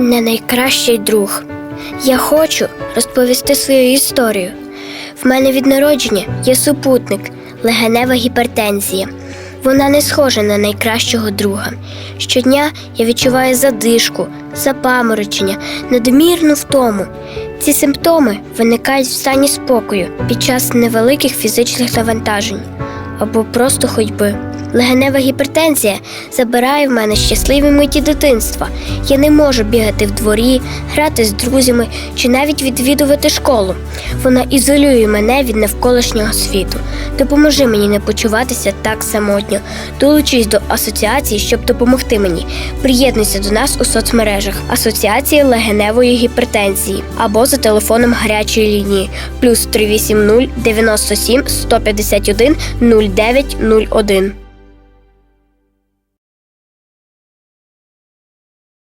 мене найкращий друг. Я хочу розповісти свою історію. В мене від народження є супутник, легенева гіпертензія. Вона не схожа на найкращого друга. Щодня я відчуваю задишку, запаморочення, надмірну втому. Ці симптоми виникають в стані спокою під час невеликих фізичних навантажень або просто ходьби. Легенева гіпертензія забирає в мене щасливі миті дитинства. Я не можу бігати в дворі, грати з друзями чи навіть відвідувати школу. Вона ізолює мене від навколишнього світу. Допоможи мені не почуватися так самотньо. Долучись до асоціації, щоб допомогти мені. Приєднуйся до нас у соцмережах Асоціація легеневої гіпертензії або за телефоном гарячої лінії плюс 380 97 151 0901.